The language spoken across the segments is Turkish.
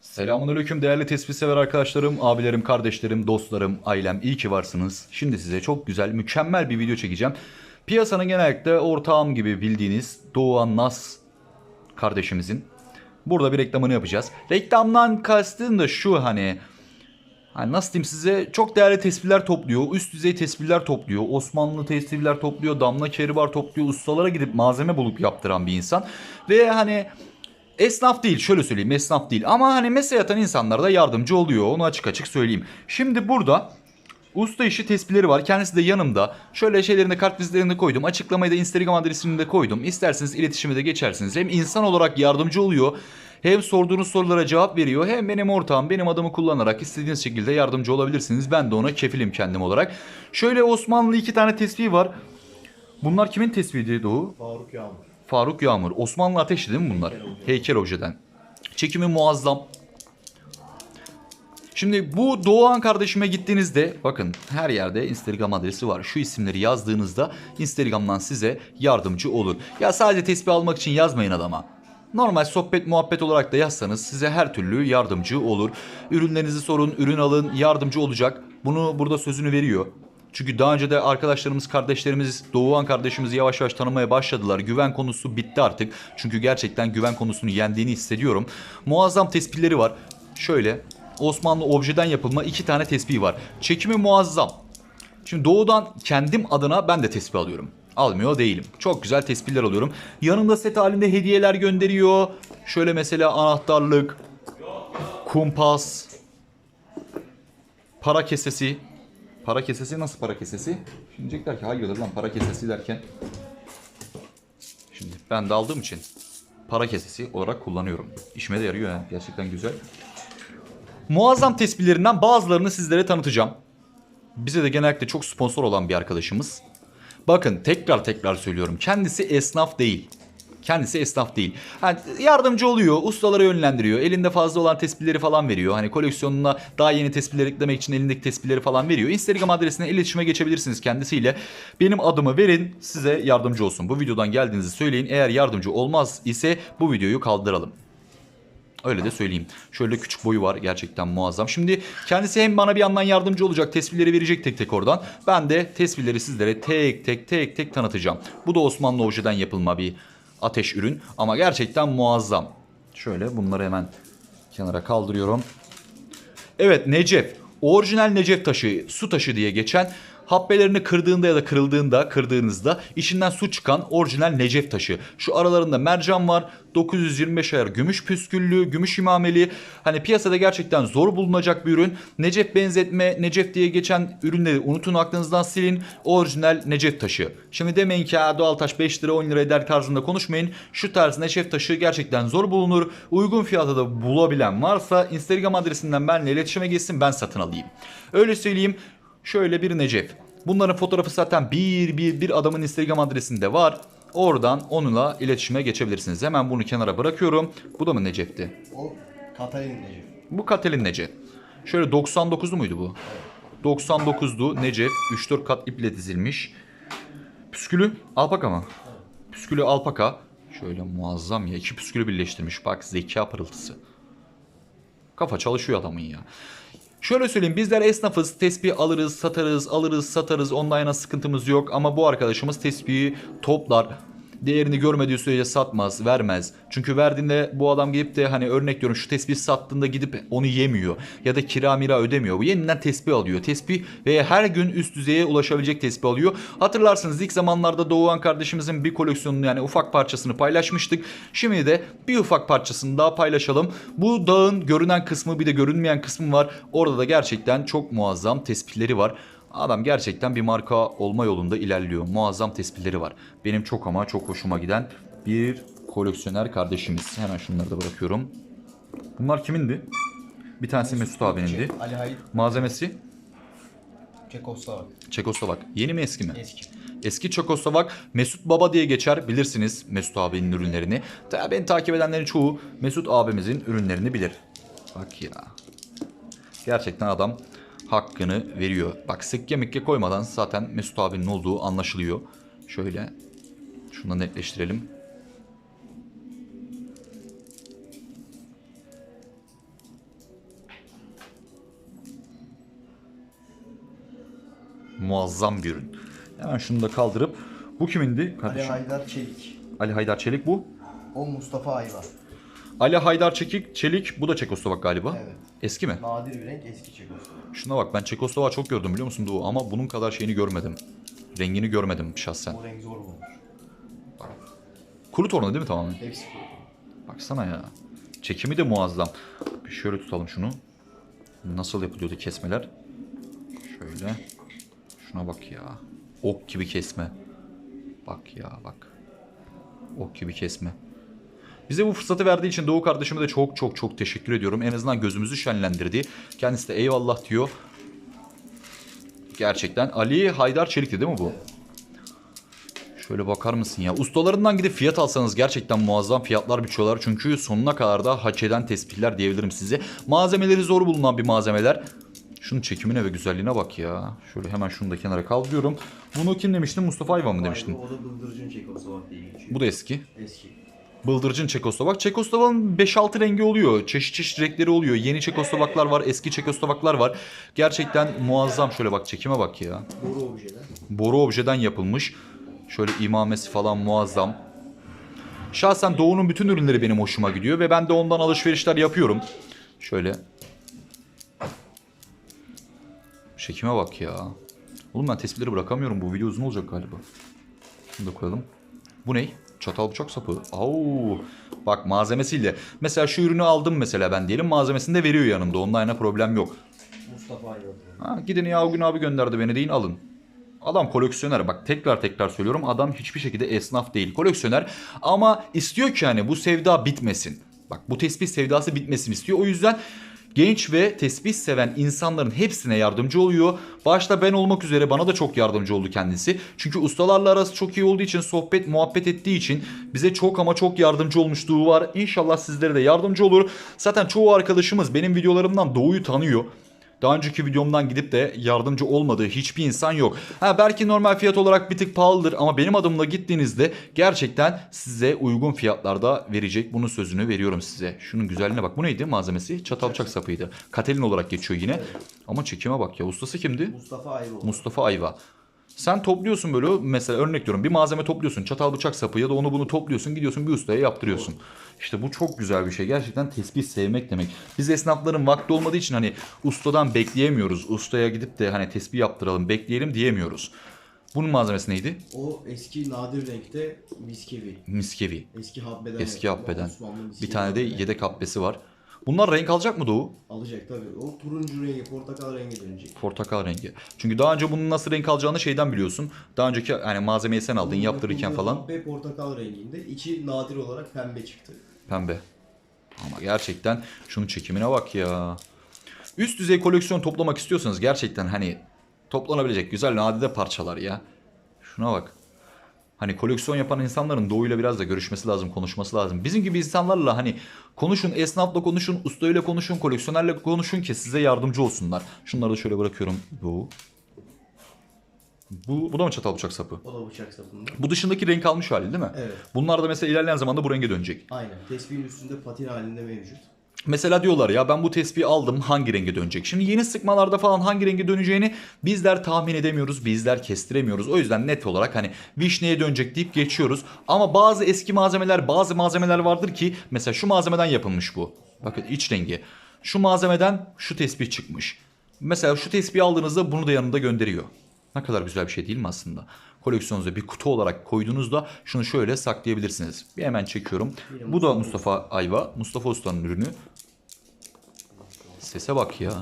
Selamünaleyküm değerli tespih sever arkadaşlarım, abilerim, kardeşlerim, dostlarım, ailem iyi ki varsınız. Şimdi size çok güzel, mükemmel bir video çekeceğim. Piyasanın genellikle ortağım gibi bildiğiniz Doğan Nas kardeşimizin burada bir reklamını yapacağız. Reklamdan kastım da şu hani Hani nasıl diyeyim size çok değerli tespihler topluyor. Üst düzey tespihler topluyor. Osmanlı tespihler topluyor. Damla keribar topluyor. Ustalara gidip malzeme bulup yaptıran bir insan. Ve hani esnaf değil şöyle söyleyeyim esnaf değil. Ama hani mesele yatan insanlara da yardımcı oluyor. Onu açık açık söyleyeyim. Şimdi burada Usta işi tespihleri var. Kendisi de yanımda. Şöyle şeylerini kart vizitlerini koydum. Açıklamayı da Instagram adresini de koydum. İsterseniz iletişime de geçersiniz. Hem insan olarak yardımcı oluyor. Hem sorduğunuz sorulara cevap veriyor. Hem benim ortağım benim adımı kullanarak istediğiniz şekilde yardımcı olabilirsiniz. Ben de ona kefilim kendim olarak. Şöyle Osmanlı iki tane tespihi var. Bunlar kimin tespihiydi Doğu? Faruk Yağmur. Faruk Yağmur. Osmanlı Ateşi değil mi bunlar? Heykel Hoca'dan. Çekimi muazzam. Şimdi bu Doğan kardeşime gittiğinizde bakın her yerde Instagram adresi var. Şu isimleri yazdığınızda Instagram'dan size yardımcı olur. Ya sadece tespih almak için yazmayın adama. Normal sohbet muhabbet olarak da yazsanız size her türlü yardımcı olur. Ürünlerinizi sorun, ürün alın, yardımcı olacak. Bunu burada sözünü veriyor. Çünkü daha önce de arkadaşlarımız, kardeşlerimiz, Doğuhan kardeşimizi yavaş yavaş tanımaya başladılar. Güven konusu bitti artık. Çünkü gerçekten güven konusunu yendiğini hissediyorum. Muazzam tespihleri var. Şöyle Osmanlı objeden yapılma iki tane tespih var. Çekimi muazzam. Şimdi doğudan kendim adına ben de tespih alıyorum. Almıyor değilim. Çok güzel tespihler alıyorum. Yanımda set halinde hediyeler gönderiyor. Şöyle mesela anahtarlık, kumpas, para kesesi. Para kesesi nasıl para kesesi? Şimdi diyecekler ki hayırdır lan para kesesi derken. Şimdi ben de aldığım için para kesesi olarak kullanıyorum. İşime de yarıyor yani gerçekten güzel. Muazzam tespihlerinden bazılarını sizlere tanıtacağım. Bize de genellikle çok sponsor olan bir arkadaşımız. Bakın tekrar tekrar söylüyorum. Kendisi esnaf değil. Kendisi esnaf değil. Yani yardımcı oluyor, ustalara yönlendiriyor. Elinde fazla olan tespihleri falan veriyor. Hani koleksiyonuna daha yeni tespihler eklemek için elindeki tespihleri falan veriyor. Instagram adresine iletişime geçebilirsiniz kendisiyle. Benim adımı verin, size yardımcı olsun. Bu videodan geldiğinizi söyleyin. Eğer yardımcı olmaz ise bu videoyu kaldıralım. Öyle de söyleyeyim. Şöyle küçük boyu var gerçekten muazzam. Şimdi kendisi hem bana bir yandan yardımcı olacak. Tespihleri verecek tek tek oradan. Ben de tespihleri sizlere tek tek tek tek tanıtacağım. Bu da Osmanlı objeden yapılma bir ateş ürün. Ama gerçekten muazzam. Şöyle bunları hemen kenara kaldırıyorum. Evet Necef. Orijinal Necef taşı, su taşı diye geçen habbelerini kırdığında ya da kırıldığında, kırdığınızda içinden su çıkan orijinal Necef taşı. Şu aralarında mercan var. 925 ayar gümüş püsküllü, gümüş imameli. Hani piyasada gerçekten zor bulunacak bir ürün. Necef benzetme, Necef diye geçen ürünleri unutun aklınızdan silin. Orijinal Necef taşı. Şimdi demeyin ki "Aa, doğal taş 5 lira 10 lira eder tarzında konuşmayın. Şu tarz Necef taşı gerçekten zor bulunur. Uygun fiyata da bulabilen varsa Instagram adresinden benimle iletişime geçsin ben satın alayım. Öyle söyleyeyim. Şöyle bir Necef. Bunların fotoğrafı zaten bir bir bir adamın Instagram adresinde var. Oradan onunla iletişime geçebilirsiniz. Hemen bunu kenara bırakıyorum. Bu da mı Necef'ti? O Katalin Necip. Bu Katelin Necef. Şöyle 99'lu muydu bu? 99'du Necef. 3-4 kat iple dizilmiş. Püskülü alpaka mı? Püskülü alpaka. Şöyle muazzam ya. İki püskülü birleştirmiş. Bak zeka pırıltısı. Kafa çalışıyor adamın ya. Şöyle söyleyeyim bizler esnafız. Tespih alırız, satarız, alırız, satarız. Yana sıkıntımız yok. Ama bu arkadaşımız tespihi toplar. Değerini görmediği sürece satmaz, vermez. Çünkü verdiğinde bu adam gidip de hani örnek diyorum şu tespih sattığında gidip onu yemiyor. Ya da kira mira ödemiyor. Bu yeniden tespih alıyor. Tespih ve her gün üst düzeye ulaşabilecek tespih alıyor. Hatırlarsınız ilk zamanlarda Doğuhan kardeşimizin bir koleksiyonunu yani ufak parçasını paylaşmıştık. Şimdi de bir ufak parçasını daha paylaşalım. Bu dağın görünen kısmı bir de görünmeyen kısmı var. Orada da gerçekten çok muazzam tespihleri var. Adam gerçekten bir marka olma yolunda ilerliyor. Muazzam tespihleri var. Benim çok ama çok hoşuma giden bir koleksiyoner kardeşimiz. Hemen şunları da bırakıyorum. Bunlar kimindi? Bir tanesi Mesut abinindi. Ali Hayit Malzemesi Çekoslovak. Çekoslovak. Yeni mi eski mi? Eski. Eski Çekoslovak Mesut Baba diye geçer bilirsiniz Mesut abinin ürünlerini. Tabii beni takip edenlerin çoğu Mesut abimizin ürünlerini bilir. Bak ya. Gerçekten adam hakkını veriyor. Bak sekke mekke koymadan zaten Mesut abinin olduğu anlaşılıyor. Şöyle şunu netleştirelim. Muazzam bir ürün. Hemen şunu da kaldırıp bu kimindi? kardeşim? Ali Haydar Çelik. Ali Haydar Çelik bu. O Mustafa Ayvar. Ali Haydar Çelik, Çelik bu da Çekoslovak galiba. Evet. Eski mi? Nadir bir renk eski Çekoslovak. Şuna bak ben Çekoslovak çok gördüm biliyor musun Doğu ama bunun kadar şeyini görmedim. Rengini görmedim şahsen. O renk zor bulmuş. Kuru torna değil mi tamamen? Hepsi kuru. Baksana ya. Çekimi de muazzam. Bir şöyle tutalım şunu. Nasıl yapılıyordu kesmeler? Şöyle. Şuna bak ya. Ok gibi kesme. Bak ya bak. Ok gibi kesme. Bize bu fırsatı verdiği için Doğu kardeşime de çok çok çok teşekkür ediyorum. En azından gözümüzü şenlendirdi. Kendisi de eyvallah diyor. Gerçekten Ali Haydar Çelik'ti değil mi bu? Şöyle bakar mısın ya? Ustalarından gidip fiyat alsanız gerçekten muazzam fiyatlar biçiyorlar. Çünkü sonuna kadar da hak eden tespihler diyebilirim size. Malzemeleri zor bulunan bir malzemeler. Şunun çekimine ve güzelliğine bak ya. Şöyle hemen şunu da kenara kaldırıyorum. Bunu kim demiştin? Mustafa Ayva mı demiştin? O da bıldırcın diye geçiyor. Bu da eski. Eski. Bıldırcın Çekoslovak. Çekoslovak'ın 5-6 rengi oluyor. Çeşit çeşit renkleri oluyor. Yeni Çekoslovaklar var, eski Çekoslovaklar var. Gerçekten muazzam. Şöyle bak çekime bak ya. Boru objeler. boru objeden yapılmış. Şöyle imamesi falan muazzam. Şahsen Doğu'nun bütün ürünleri benim hoşuma gidiyor ve ben de ondan alışverişler yapıyorum. Şöyle. Şekime bak ya. Oğlum ben tespitleri bırakamıyorum. Bu video uzun olacak galiba. Şunu da koyalım. Bu ne? Çatal bıçak sapı. Au. Bak malzemesiyle. Mesela şu ürünü aldım mesela ben diyelim. Malzemesini de veriyor yanında. Onunla aynı problem yok. Mustafa Ayva. Ha, gidin ya o gün abi gönderdi beni deyin alın. Adam koleksiyoner bak tekrar tekrar söylüyorum adam hiçbir şekilde esnaf değil koleksiyoner ama istiyor ki hani bu sevda bitmesin. Bak bu tespih sevdası bitmesin istiyor o yüzden genç ve tespih seven insanların hepsine yardımcı oluyor. Başta ben olmak üzere bana da çok yardımcı oldu kendisi. Çünkü ustalarla arası çok iyi olduğu için sohbet muhabbet ettiği için bize çok ama çok yardımcı olmuşluğu var. İnşallah sizlere de yardımcı olur. Zaten çoğu arkadaşımız benim videolarımdan Doğu'yu tanıyor. Daha önceki videomdan gidip de yardımcı olmadığı hiçbir insan yok. Ha belki normal fiyat olarak bir tık pahalıdır ama benim adımla gittiğinizde gerçekten size uygun fiyatlarda verecek. Bunun sözünü veriyorum size. Şunun güzelliğine bak. Bu neydi malzemesi? Çatal bıçak sapıydı. Katelin olarak geçiyor yine. Ama çekime bak ya. Ustası kimdi? Mustafa Ayva. Mustafa Ayva. Sen topluyorsun böyle mesela örnek diyorum bir malzeme topluyorsun çatal bıçak sapı ya da onu bunu topluyorsun gidiyorsun bir ustaya yaptırıyorsun. İşte bu çok güzel bir şey gerçekten tespih sevmek demek. Biz esnafların vakti olmadığı için hani ustadan bekleyemiyoruz. Ustaya gidip de hani tespih yaptıralım bekleyelim diyemiyoruz. Bunun malzemesi neydi? O eski nadir renkte miskevi. Miskevi. Eski habbeden. Eski habbeden. Bir tane de yedek habbesi var. Bunlar renk alacak mı Doğu? Alacak tabii. O turuncu rengi, portakal rengi dönecek. Portakal rengi. Çünkü daha önce bunun nasıl renk alacağını şeyden biliyorsun. Daha önceki hani malzemeyi sen aldın Bunun yaptırırken falan. Habbe portakal renginde. İçi nadir olarak pembe çıktı. Pembe. Ama gerçekten şunun çekimine bak ya. Üst düzey koleksiyon toplamak istiyorsanız gerçekten hani toplanabilecek güzel nadide parçalar ya. Şuna bak. Hani koleksiyon yapan insanların doğuyla biraz da görüşmesi lazım, konuşması lazım. Bizim gibi insanlarla hani konuşun, esnafla konuşun, ustayla konuşun, koleksiyonerle konuşun ki size yardımcı olsunlar. Şunları da şöyle bırakıyorum. Bu. Bu, bu da mı çatal bıçak sapı? O da bıçak sapında. Bu dışındaki renk almış hali değil mi? Evet. Bunlar da mesela ilerleyen zamanda bu renge dönecek. Aynen. Tespihin üstünde patin halinde mevcut. Mesela diyorlar ya ben bu tespihi aldım hangi renge dönecek? Şimdi yeni sıkmalarda falan hangi renge döneceğini bizler tahmin edemiyoruz, bizler kestiremiyoruz. O yüzden net olarak hani vişneye dönecek deyip geçiyoruz. Ama bazı eski malzemeler, bazı malzemeler vardır ki mesela şu malzemeden yapılmış bu. Bakın iç rengi. Şu malzemeden şu tespih çıkmış. Mesela şu tespihi aldığınızda bunu da yanında gönderiyor. Ne kadar güzel bir şey değil mi aslında? Koleksiyonunuza bir kutu olarak koyduğunuzda şunu şöyle saklayabilirsiniz. Bir hemen çekiyorum. Bu da Mustafa Ayva. Mustafa Usta'nın ürünü. Sese bak ya.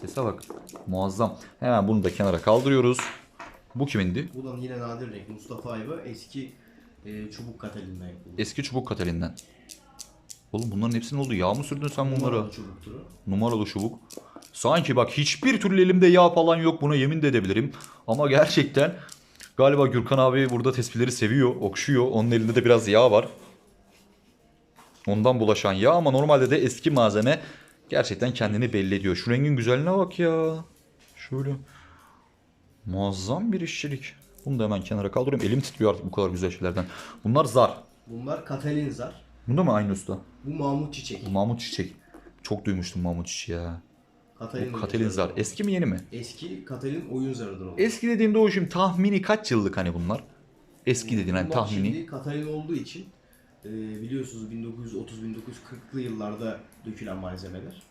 Sese bak. Muazzam. Hemen bunu da kenara kaldırıyoruz. Bu kimindi? Bu da yine nadir renk. Mustafa Ayva eski e, çubuk katalinden yapıldı. Eski çubuk katalinden. Oğlum bunların hepsinin oldu. Yağ mı sürdün sen bunlara? Numaralı çubuktur o. Numaralı çubuk. Sanki bak hiçbir türlü elimde yağ falan yok buna yemin de edebilirim. Ama gerçekten galiba Gürkan abi burada tespihleri seviyor, okşuyor. Onun elinde de biraz yağ var. Ondan bulaşan yağ ama normalde de eski malzeme gerçekten kendini belli ediyor. Şu rengin güzelliğine bak ya. Şöyle. Muazzam bir işçilik. Bunu da hemen kenara kaldırıyorum. Elim titriyor artık bu kadar güzel şeylerden. Bunlar zar. Bunlar katalin zar. Bunda mı aynı usta? Bu Mahmut Çiçek. Mahmut Çiçek. Çok duymuştum Mahmut Çiçek'i ya. Katalin, Bu Katalin zar. Eski mi yeni mi? Eski Katalin oyun zarıdır o. Eski dediğinde o şimdi tahmini kaç yıllık hani bunlar? Eski dediğin hani Bunlar tahmini. Şimdi Katalin olduğu için e, biliyorsunuz 1930-1940'lı yıllarda dökülen malzemeler.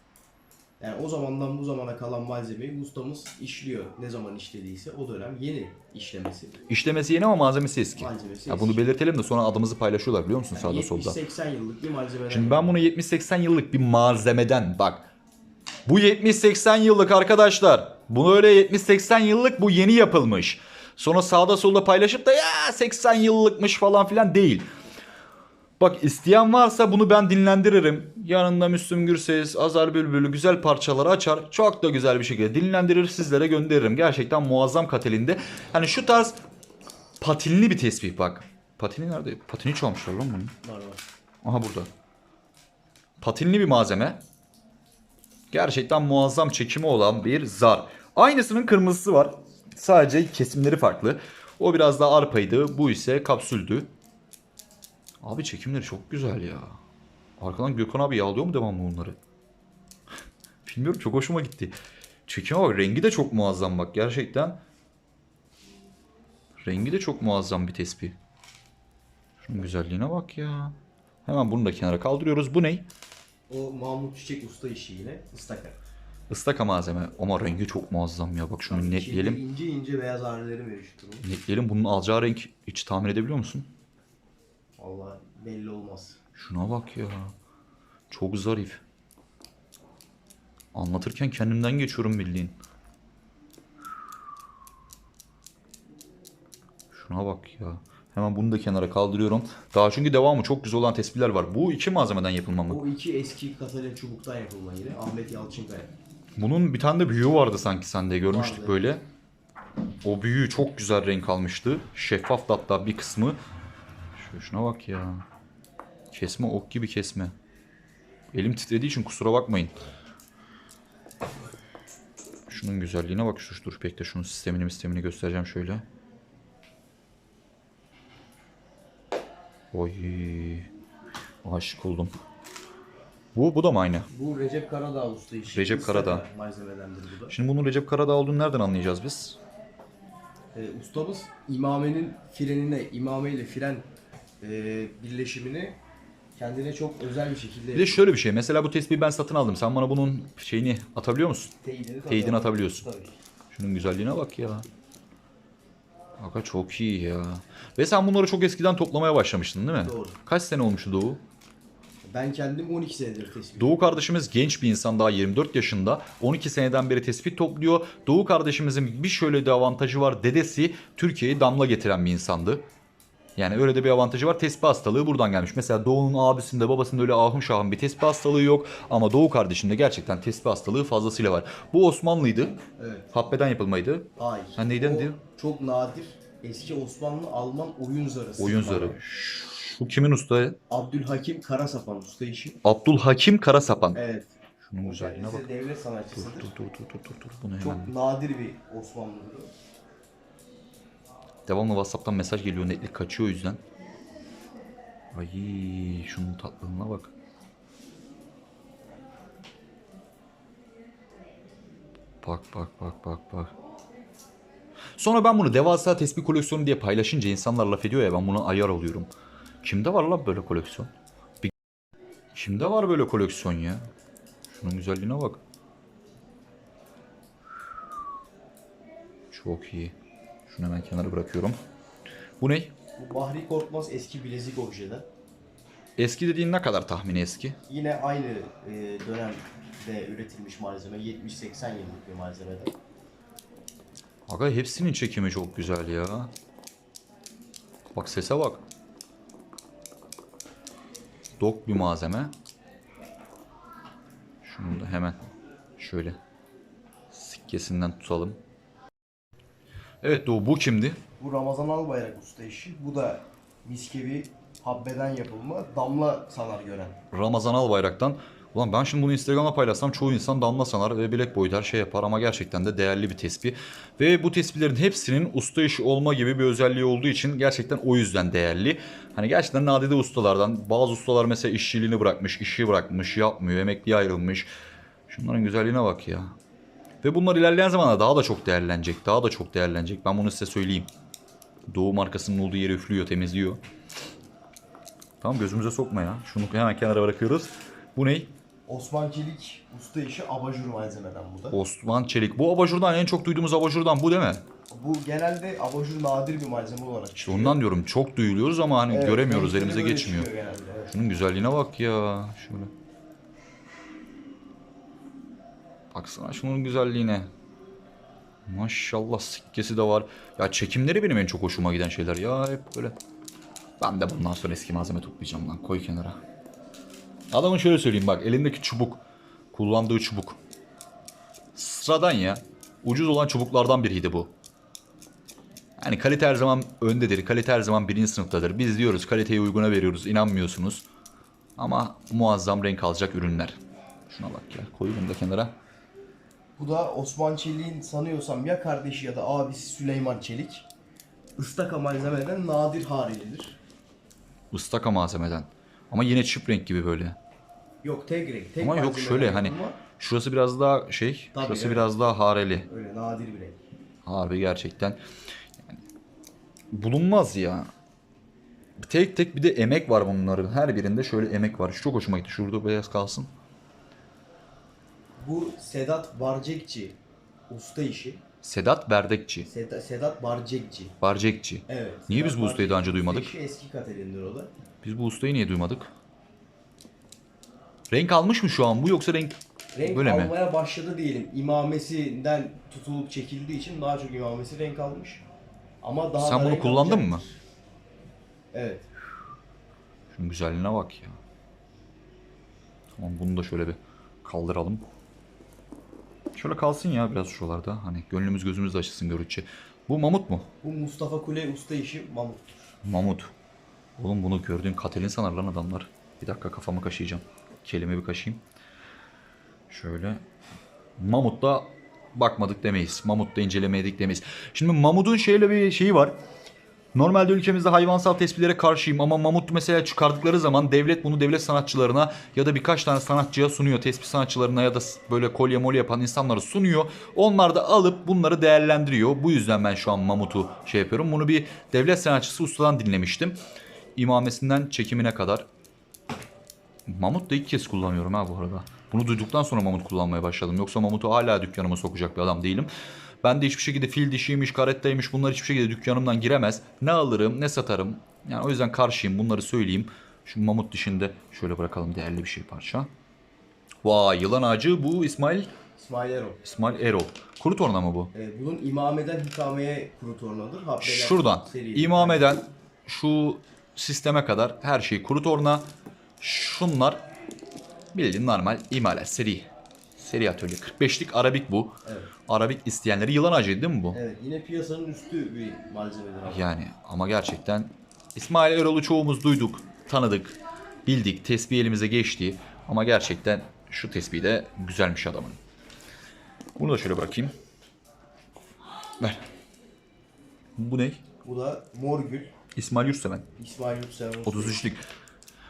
Yani o zamandan bu zamana kalan malzemeyi ustamız işliyor. Ne zaman işlediyse o dönem yeni işlemesi. İşlemesi yeni ama malzemesi eski. Malzemesi Ya bunu eski. belirtelim de sonra adımızı paylaşıyorlar biliyor musun sağda solda. 70-80 yıllık bir malzemeden. Şimdi ben bunu 70-80 yıllık bir malzemeden bak. Bu 70-80 yıllık arkadaşlar. Bunu öyle 70-80 yıllık bu yeni yapılmış. Sonra sağda solda paylaşıp da ya 80 yıllıkmış falan filan değil. Bak isteyen varsa bunu ben dinlendiririm. Yanında Müslüm Gürses, Azar Bülbül güzel parçaları açar. Çok da güzel bir şekilde dinlendirir sizlere gönderirim. Gerçekten muazzam katelinde. Hani şu tarz patinli bir tesbih bak. Patini nerede? Patini çalmışlar lan bunu. Var var. Aha burada. Patinli bir malzeme. Gerçekten muazzam çekimi olan bir zar. Aynısının kırmızısı var. Sadece kesimleri farklı. O biraz daha arpaydı. Bu ise kapsüldü. Abi çekimleri çok güzel ya. Arkadan Gökhan abi yağlıyor mu devamlı bunları? Bilmiyorum çok hoşuma gitti. Çekime bak rengi de çok muazzam bak gerçekten. Rengi de çok muazzam bir tespih. Şunun güzelliğine bak ya. Hemen bunu da kenara kaldırıyoruz. Bu ne? O Mahmut Çiçek usta işi yine ıstaka. Istaka malzeme. Ama rengi çok muazzam ya. Bak şunu netleyelim. ince ince beyaz ağrıları mevcut. Netleyelim. Bunun alacağı renk hiç tahmin edebiliyor musun? Vallahi belli olmaz. Şuna bak ya. Çok zarif. Anlatırken kendimden geçiyorum bildiğin. Şuna bak ya. Hemen bunu da kenara kaldırıyorum. Daha çünkü devamı çok güzel olan tespihler var. Bu iki malzemeden yapılma mı? O iki eski Katalin çubuktan yapılma yine. Ahmet Yalçınkaya. Bunun bir tane de büyüğü vardı sanki sende görmüştük Vardı. böyle. O büyüğü çok güzel renk almıştı. Şeffaf hatta bir kısmı. Şu, şuna bak ya. Kesme ok gibi kesme. Elim titrediği için kusura bakmayın. Şunun güzelliğine bak. Şu, dur bekle şunun sistemini sistemini göstereceğim şöyle. Oy. Aşık oldum. Bu, bu da mı aynı? Bu Recep Karadağ usta işi. Recep Karadağ. Malzemedendir bu da. Şimdi bunun Recep Karadağ olduğunu nereden anlayacağız biz? Ee, ustamız imamenin frenine, imame ile fren e, birleşimini kendine çok özel bir şekilde Bir de şöyle bir şey. Mesela bu tespihi ben satın aldım. Sen bana bunun şeyini atabiliyor musun? teyidini, Teyidini atabiliyorsun. Tabii. Şunun güzelliğine bak ya. Aga çok iyi ya. Ve sen bunları çok eskiden toplamaya başlamıştın değil mi? Doğru. Kaç sene olmuştu Doğu? Ben kendim 12 senedir tespih Doğu kardeşimiz genç bir insan daha 24 yaşında. 12 seneden beri tespit topluyor. Doğu kardeşimizin bir şöyle de avantajı var. Dedesi Türkiye'ye damla getiren bir insandı. Yani öyle de bir avantajı var. Tespih hastalığı buradan gelmiş. Mesela Doğu'nun abisinde babasında öyle ahım şahım bir tespih hastalığı yok. Ama Doğu kardeşinde gerçekten tespih hastalığı fazlasıyla var. Bu Osmanlıydı. Evet. Habbeden yapılmaydı. Hayır. Ha, neyden diyor? Çok nadir eski Osmanlı Alman oyun zarı. Oyun zarı. Şu kimin usta? Abdülhakim Karasapan usta işi. Abdülhakim Karasapan. Evet. Şunun güzelliğine bak. Devlet sanatçısıdır. dur dur dur dur dur dur. Bunu Çok hemen. nadir bir Osmanlı'dır. Devamlı WhatsApp'tan mesaj geliyor netlik kaçıyor o yüzden. Ay şunun tatlılığına bak. Bak bak bak bak bak. Sonra ben bunu devasa tespih koleksiyonu diye paylaşınca insanlar laf ediyor ya ben buna ayar oluyorum. Kimde var lan böyle koleksiyon? Bir... Kimde var böyle koleksiyon ya? Şunun güzelliğine bak. Çok iyi. Şunu hemen kenara bırakıyorum. Bu ne? Bu Bahri Korkmaz eski bilezik objeden. Eski dediğin ne kadar tahmini eski? Yine aynı e, dönemde üretilmiş malzeme. 70-80 yıllık bir malzemeden. Aga hepsinin çekimi çok güzel ya. Bak sese bak. Dok bir malzeme. Şunu da hemen şöyle sikkesinden tutalım. Evet Doğu bu kimdi? Bu Ramazan Albayrak usta işi. Bu da miskevi habbeden yapılma damla sanar gören. Ramazan Albayrak'tan. Ulan ben şimdi bunu Instagram'da paylaşsam çoğu insan damla sanar ve bilek boyu der şey yapar ama gerçekten de değerli bir tespih. Ve bu tespihlerin hepsinin usta işi olma gibi bir özelliği olduğu için gerçekten o yüzden değerli. Hani gerçekten nadide ustalardan bazı ustalar mesela işçiliğini bırakmış, işi bırakmış, yapmıyor, emekliye ayrılmış. Şunların güzelliğine bak ya. Ve bunlar ilerleyen zamanlarda daha da çok değerlenecek. Daha da çok değerlenecek. Ben bunu size söyleyeyim. Doğu markasının olduğu yeri üflüyor, temizliyor. Tamam gözümüze sokma ya. Şunu hemen kenara bırakıyoruz. Bu ne? Osman Çelik usta işi abajur malzemeden bu da. Osman Çelik. Bu abajurdan en çok duyduğumuz abajurdan bu değil mi? Bu genelde abajur nadir bir malzeme olarak İşte çıkıyor. ondan diyorum çok duyuluyoruz ama hani Evet, göremiyoruz elimize geçmiyor. genelde, evet. Şunun güzelliğine bak ya. Şöyle. Baksana şunun güzelliğine. Maşallah sikkesi de var. Ya çekimleri benim en çok hoşuma giden şeyler ya hep böyle. Ben de bundan sonra eski malzeme toplayacağım lan koy kenara. Adamın şöyle söyleyeyim bak elindeki çubuk. Kullandığı çubuk. Sıradan ya. Ucuz olan çubuklardan biriydi bu. Yani kalite her zaman öndedir. Kalite her zaman birinci sınıftadır. Biz diyoruz kaliteyi uyguna veriyoruz. inanmıyorsunuz. Ama muazzam renk alacak ürünler. Şuna bak ya. Koy bunu da kenara. Bu da Osman Çelik'in sanıyorsam ya kardeşi ya da abisi Süleyman Çelik. Istaka malzemeden nadir harelidir. Istaka malzemeden. Ama yine çift renk gibi böyle. Yok tek renk. Tek Ama yok şöyle hani yapılma, şurası biraz daha şey, Tabii, şurası evet. biraz daha hareli. Öyle nadir bir renk. Harbi gerçekten. Yani bulunmaz ya. Tek tek bir de emek var bunların. Her birinde şöyle emek var. Çok hoşuma gitti. Şurada beyaz kalsın. Bu Sedat Barcekçi usta işi. Sedat Berdekçi. Seda- Sedat Barcekçi. Barcekçi. Evet. Niye Sedat biz bu ustayı daha önce Barcekçi duymadık? işi eski Katerin'dir o da. Biz bu ustayı niye duymadık? Renk almış mı şu an bu yoksa renk Renk Böyle mi? almaya başladı diyelim. İmamesinden tutulup çekildiği için daha çok imamesi renk almış. Ama daha Sen da bunu renk kullandın mı? Evet. Şunun güzelliğine bak ya. Tamam bunu da şöyle bir kaldıralım. Şöyle kalsın ya biraz şuralarda. Hani gönlümüz gözümüz de açılsın görüntü. Bu mamut mu? Bu Mustafa Kule usta işi mamuttur. Mamut. Oğlum bunu gördüğün katelin sanar lan adamlar. Bir dakika kafamı kaşıyacağım. Kelime bir kaşıyım. Şöyle. Mamut'ta bakmadık demeyiz. Mamut'ta incelemedik demeyiz. Şimdi Mamut'un şeyle bir şeyi var. Normalde ülkemizde hayvansal tespitlere karşıyım ama mamut mesela çıkardıkları zaman devlet bunu devlet sanatçılarına ya da birkaç tane sanatçıya sunuyor. Tespit sanatçılarına ya da böyle kolye molye yapan insanlara sunuyor. Onlar da alıp bunları değerlendiriyor. Bu yüzden ben şu an mamutu şey yapıyorum. Bunu bir devlet sanatçısı ustadan dinlemiştim. İmamesinden çekimine kadar. Mamut da ilk kez kullanıyorum ha bu arada. Bunu duyduktan sonra mamut kullanmaya başladım. Yoksa mamutu hala dükkanıma sokacak bir adam değilim. Ben de hiçbir şekilde fil dişiymiş, karettaymış bunlar hiçbir şekilde dükkanımdan giremez. Ne alırım ne satarım. Yani o yüzden karşıyım bunları söyleyeyim. Şu mamut dişinde şöyle bırakalım değerli bir şey parça. Vay yılan ağacı bu İsmail İsmail Erol. İsmail Erol. Kuru torna mı bu? Evet, bunun imameden hikameye kuru tornadır. Habbeler Şuradan seri. imameden şu sisteme kadar her şey kuru torna. Şunlar bildiğin normal imalat seri. Seri atölye. 45'lik Arabik bu. Evet. Arabik isteyenleri yılan ağacıydı değil mi bu? Evet yine piyasanın üstü bir malzemedir abi. Yani ama gerçekten İsmail Erol'u çoğumuz duyduk, tanıdık, bildik. Tesbih elimize geçti. Ama gerçekten şu tesbih de güzelmiş adamın. Bunu da şöyle bırakayım. Ver. Bu ne? Bu da Morgül. İsmail Yurtseven. İsmail Yurtseven. 33'lük.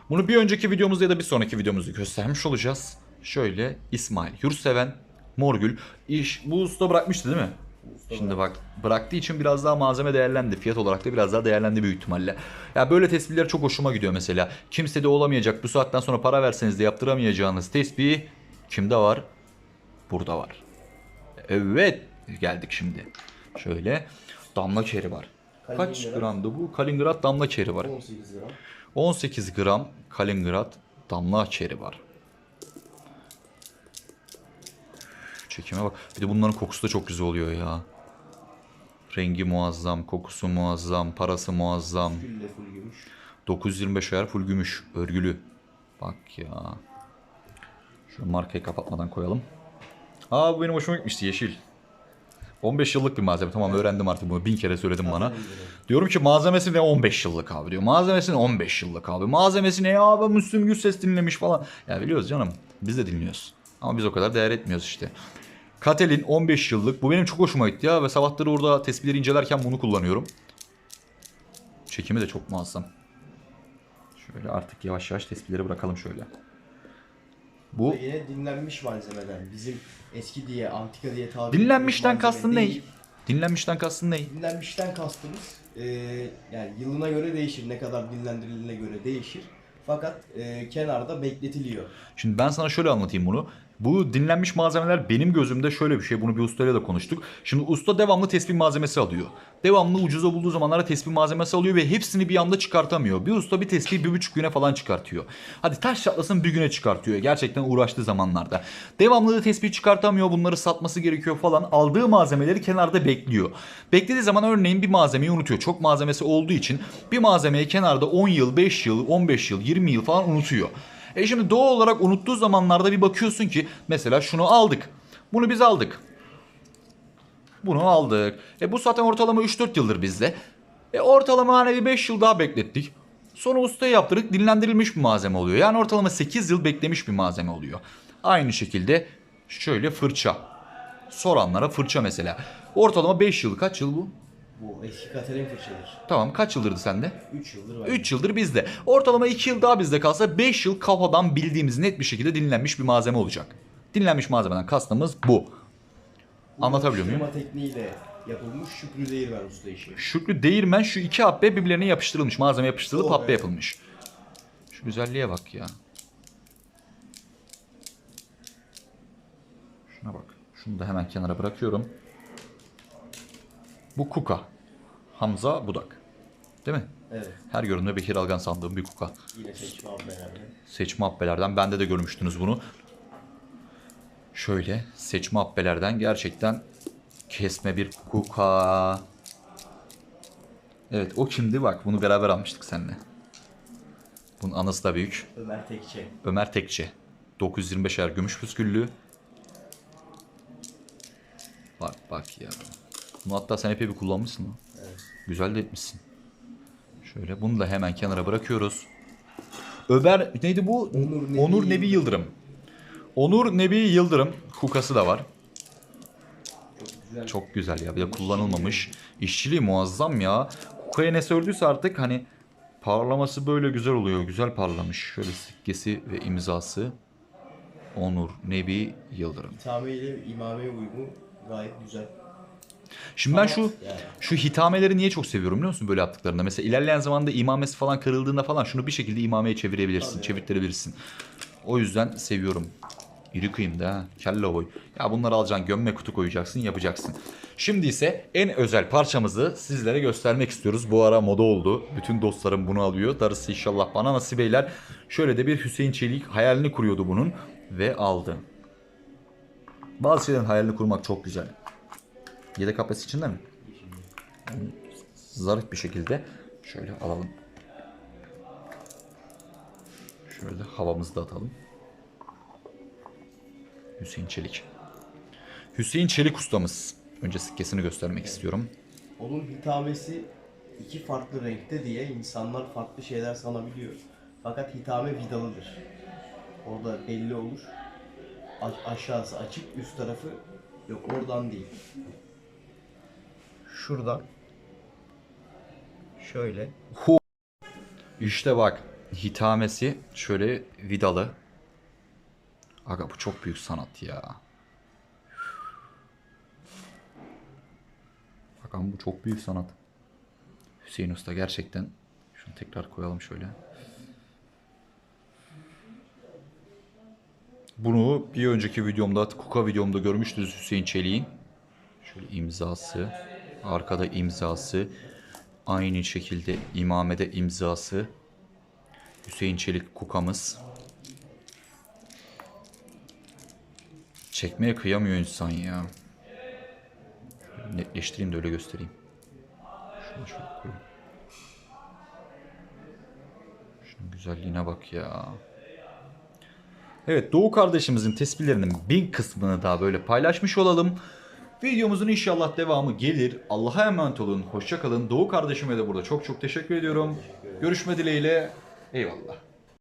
Bunu bir önceki videomuzda ya da bir sonraki videomuzda göstermiş olacağız. Şöyle İsmail Yurtseven, Morgül. İş, bu usta bırakmıştı değil mi? Şimdi bak bıraktığı için biraz daha malzeme değerlendi. Fiyat olarak da biraz daha değerlendi büyük ihtimalle. Ya böyle tespihler çok hoşuma gidiyor mesela. Kimse de olamayacak. Bu saatten sonra para verseniz de yaptıramayacağınız tespih kimde var? Burada var. Evet geldik şimdi. Şöyle damla keri var. Kaç Kaliningrad. gramdı bu? Kaliningrad damla keri var. 18 lira. 18 gram Kaliningrad damla çeri var. Çekime bak. Bir de bunların kokusu da çok güzel oluyor ya. Rengi muazzam, kokusu muazzam, parası muazzam. Gülle full gümüş. 925 ayar full gümüş, örgülü. Bak ya. Şu markayı kapatmadan koyalım. Aa bu benim hoşuma gitmişti yeşil. 15 yıllık bir malzeme. Tamam öğrendim artık bunu. Bin kere söyledim bana. Diyorum ki malzemesi ne 15 yıllık abi diyor. Malzemesi ne 15 yıllık abi. Malzemesi ne ya abi Müslüm Gürses dinlemiş falan. Ya biliyoruz canım. Biz de dinliyoruz. Ama biz o kadar değer etmiyoruz işte. Katelin 15 yıllık. Bu benim çok hoşuma gitti ya. Ve sabahları orada tespihleri incelerken bunu kullanıyorum. Çekimi de çok muazzam. Şöyle artık yavaş yavaş tespihleri bırakalım şöyle. Bu Ve yine dinlenmiş malzemeden. Bizim eski diye, antika diye tabir dinlenmişten kastın ne? Dinlenmişten kastın ne? Dinlenmişten kastımız e, yani yılına göre değişir. Ne kadar dinlendirildiğine göre değişir. Fakat e, kenarda bekletiliyor. Şimdi ben sana şöyle anlatayım bunu. Bu dinlenmiş malzemeler benim gözümde şöyle bir şey. Bunu bir ustayla da konuştuk. Şimdi usta devamlı tespih malzemesi alıyor. Devamlı ucuza bulduğu zamanlara tespih malzemesi alıyor ve hepsini bir anda çıkartamıyor. Bir usta bir tespih bir buçuk güne falan çıkartıyor. Hadi taş çatlasın bir güne çıkartıyor. Gerçekten uğraştığı zamanlarda. Devamlı da tespih çıkartamıyor. Bunları satması gerekiyor falan. Aldığı malzemeleri kenarda bekliyor. Beklediği zaman örneğin bir malzemeyi unutuyor. Çok malzemesi olduğu için bir malzemeyi kenarda 10 yıl, 5 yıl, 15 yıl, 20 yıl falan unutuyor. E şimdi doğal olarak unuttuğu zamanlarda bir bakıyorsun ki mesela şunu aldık. Bunu biz aldık. Bunu aldık. E bu zaten ortalama 3-4 yıldır bizde. E ortalama hani bir 5 yıl daha beklettik. Sonra ustaya yaptırdık dinlendirilmiş bir malzeme oluyor. Yani ortalama 8 yıl beklemiş bir malzeme oluyor. Aynı şekilde şöyle fırça. Soranlara fırça mesela. Ortalama 5 yıl kaç yıl bu? Bu eski Katalin fırçadır. Tamam kaç yıldırdı sende? 3 yıldır var. 3 yıldır bizde. Ortalama 2 yıl daha bizde kalsa 5 yıl kafadan bildiğimiz net bir şekilde dinlenmiş bir malzeme olacak. Dinlenmiş malzemeden kastımız bu. Anlatabiliyor muyum? Yapıştırma tekniğiyle yapılmış Şükrü Değirmen usta işi. Şükrü değirmen şu iki habbe birbirlerine yapıştırılmış. Malzeme yapıştırılıp Oh, habbe evet. yapılmış. Şu güzelliğe bak ya. Şuna bak. Şunu da hemen kenara bırakıyorum. Bu kuka. Hamza Budak. Değil mi? Evet. Her görünümde Bekir Algan sandığım bir kuka. Yine seçme abbelerle. Seçme habbelerden bende de görmüştünüz bunu. Şöyle seçme habbelerden gerçekten kesme bir kuka. Evet o kimdi bak bunu beraber almıştık seninle. Bunun anısı da büyük. Ömer Tekçe. Ömer Tekçe. 925 er gümüş püsküllü. Bak bak ya. Bunu hatta sen epey bir kullanmışsın lan. Evet. Güzel de etmişsin. Şöyle bunu da hemen kenara bırakıyoruz. Ömer neydi bu? Onur Nebi Onur Nebi Yıldırım. Onur Nebi Yıldırım kukası da var. Çok güzel. Çok güzel ya. Bir de kullanılmamış. İşçiliği muazzam ya. Kukaya ne sördüyse artık hani parlaması böyle güzel oluyor. Güzel parlamış. Şöyle sikkesi ve imzası. Onur Nebi Yıldırım. İthame ile imameye uyumu gayet güzel. Şimdi ben şu şu hitameleri niye çok seviyorum biliyor musun böyle yaptıklarında? Mesela ilerleyen zamanda imamesi falan kırıldığında falan şunu bir şekilde imameye çevirebilirsin, Tabii. çevirtirebilirsin. O yüzden seviyorum. İri kıyım da ha. Kelle boy. Ya bunları alacaksın gömme kutu koyacaksın yapacaksın. Şimdi ise en özel parçamızı sizlere göstermek istiyoruz. Bu ara moda oldu. Bütün dostlarım bunu alıyor. Darısı inşallah bana nasip eyler. Şöyle de bir Hüseyin Çelik hayalini kuruyordu bunun ve aldı. Bazı şeylerin hayalini kurmak çok güzel. Yedek kafesi içinde mi? Zarif bir şekilde şöyle alalım. Şöyle havamızı da atalım. Hüseyin Çelik. Hüseyin Çelik ustamız. Önce sikkesini göstermek istiyorum. Onun hitamesi iki farklı renkte diye insanlar farklı şeyler sanabiliyor. Fakat hitame vidalıdır. Orada belli olur. A- aşağısı açık, üst tarafı yok oradan değil. Şuradan şöyle İşte bak hitamesi şöyle vidalı. Aga bu çok büyük sanat ya. Bakalım bu çok büyük sanat. Hüseyin Usta gerçekten. Şunu tekrar koyalım şöyle. Bunu bir önceki videomda, Kuka videomda görmüştünüz Hüseyin Çelik'in. Şöyle imzası, arkada imzası, aynı şekilde imamede imzası. Hüseyin Çelik kukamız. Çekmeye kıyamıyor insan ya. Netleştireyim de öyle göstereyim. Şunu şöyle koyayım. Şunun güzelliğine bak ya. Evet Doğu kardeşimizin tespihlerinin bir kısmını daha böyle paylaşmış olalım. Videomuzun inşallah devamı gelir. Allah'a emanet olun. Hoşça kalın. Doğu kardeşime de burada çok çok teşekkür ediyorum. Görüşme dileğiyle. Eyvallah.